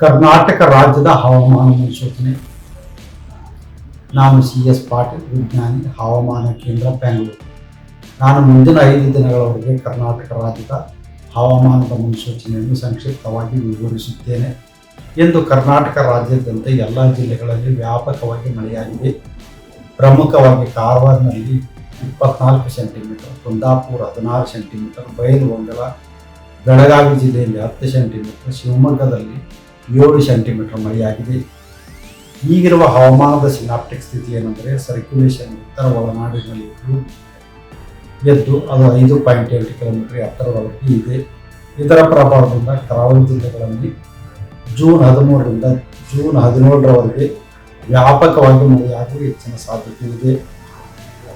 ಕರ್ನಾಟಕ ರಾಜ್ಯದ ಹವಾಮಾನ ಮುನ್ಸೂಚನೆ. ನಾನು ಸಿ ಎಸ್ ಪಾಟೀಲ್, ವಿಜ್ಞಾನಿ, ಹವಾಮಾನ ಕೇಂದ್ರ, ಬೆಂಗಳೂರು. ನಾನು ಮುಂದಿನ ಐದು ದಿನಗಳವರೆಗೆ ಕರ್ನಾಟಕ ರಾಜ್ಯದ ಹವಾಮಾನದ ಮುನ್ಸೂಚನೆಯನ್ನು ಸಂಕ್ಷಿಪ್ತವಾಗಿ ವಿವರಿಸುತ್ತೇನೆ. ಎಂದು ಕರ್ನಾಟಕ ರಾಜ್ಯದಂತ ಎಲ್ಲ ಜಿಲ್ಲೆಗಳಲ್ಲಿ ವ್ಯಾಪಕವಾಗಿ ಮಳೆಯಾಗಿದೆ. ಪ್ರಮುಖವಾಗಿ ಕಾರವಾರನಲ್ಲಿ ಇಪ್ಪತ್ನಾಲ್ಕು ಸೆಂಟಿಮೀಟರ್, ಕುಂದಾಪುರ ಹದಿನಾರು ಸೆಂಟಿಮೀಟರ್ ಬಯಲುಹೊಂಗಲ ಬೆಳಗಾವಿ ಜಿಲ್ಲೆಯಲ್ಲಿ ಹತ್ತು ಸೆಂಟಿಮೀಟರ್, ಶಿವಮೊಗ್ಗದಲ್ಲಿ ಏಳು ಸೆಂಟಿಮೀಟರ್ ಮಳೆಯಾಗಿದೆ. ಈಗಿರುವ ಹವಾಮಾನದ ಸಿನಾಪ್ಟಿಕ್ ಸ್ಥಿತಿ ಏನೆಂದರೆ ಸರ್ಕ್ಯುಲೇಷನ್ ಉತ್ತರ ಒಳನಾಡಿನಲ್ಲಿ ಎದ್ದು ಅದು ಐದು ಪಾಯಿಂಟ್ ಎಂಟು ಕಿಲೋಮೀಟರ್ ಎತ್ತರದವರೆಗೆ ಇದೆ. ಇದರ ಪ್ರಭಾವದಿಂದ ಕರಾವಳಿ ಜಿಲ್ಲೆಗಳಲ್ಲಿ ಜೂನ್ ಹದಿಮೂರರಿಂದ ಜೂನ್ ಹದಿನೇಳರವರೆಗೆ ವ್ಯಾಪಕವಾಗಿ ಮಳೆಯಾಗುವ ಹೆಚ್ಚಿನ ಸಾಧ್ಯತೆ ಇದೆ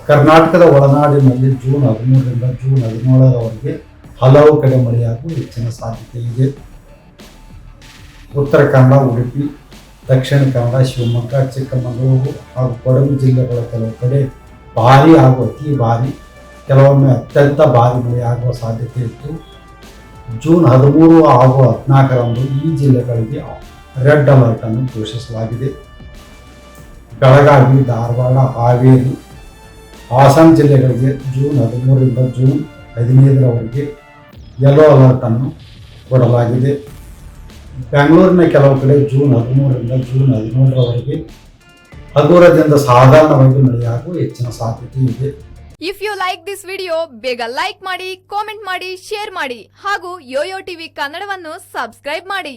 ಕರ್ನಾಟಕದ ಒಳನಾಡಿನಲ್ಲಿ ಜೂನ್ ಹದಿಮೂರರಿಂದ ಜೂನ್ ಹದಿನೇಳರವರೆಗೆ ಹಲವು ಕಡೆ ಮಳೆಯಾಗುವ ಹೆಚ್ಚಿನ ಸಾಧ್ಯತೆ ಇದೆ ಉತ್ತರ ಕನ್ನಡ, ಉಡುಪಿ, ದಕ್ಷಿಣ ಕನ್ನಡ, ಶಿವಮೊಗ್ಗ, ಚಿಕ್ಕಮಗಳೂರು ಹಾಗೂ ಕೊಡಗು ಜಿಲ್ಲೆಗಳ ಕೆಲವು ಕಡೆ ಭಾರಿ ಹಾಗೂ ಅತಿ ಭಾರಿ, ಕೆಲವೊಮ್ಮೆ ಅತ್ಯಂತ ಭಾರಿ ಮಳೆಯಾಗುವ ಸಾಧ್ಯತೆ ಇತ್ತು. ಜೂನ್ ಹದಿಮೂರು ಹಾಗೂ ಹದಿನಾಲ್ಕರಂದು ಈ ಜಿಲ್ಲೆಗಳಿಗೆ ರೆಡ್ ಅಲರ್ಟ್ ಅನ್ನು ಘೋಷಿಸಲಾಗಿದೆ. ಬೆಳಗಾವಿ, ಧಾರವಾಡ, ಹಾವೇರಿ, ಹಾಸನ ಜಿಲ್ಲೆಗಳಿಗೆ ಜೂನ್ ಹದಿಮೂರರಿಂದ ಜೂನ್ ಹದಿನೈದರವರೆಗೆ ಯೆಲ್ಲೋ ಅಲರ್ಟ್ ಅನ್ನು ಕೊಡಲಾಗಿದೆ. ಬೆಂಗಳೂರಿನ ಕೆಲವು ಕಡೆ ಜೂನ್ ಹದಿಮೂರರಿಂದ ಜೂನ್ ಹದಿನೇಳರವರೆಗೆ ಹಗುರದಿಂದ ಸಾಧಾರಣವಾಗಿ ಮಳೆಯಾಗುವ ಹೆಚ್ಚಿನ ಸಾಧ್ಯತೆ ಇದೆ. If you like this video ಬೇಗ ಲೈಕ್ ಮಾಡಿ ಕಾಮೆಂಟ್ ಮಾಡಿ ಶೇರ್ ಮಾಡಿ ಹಾಗೂ ಯೋಯೋ ಟಿವಿ ಕನ್ನಡವನ್ನು ಸಬ್ಸ್ಕ್ರೈಬ್ ಮಾಡಿ.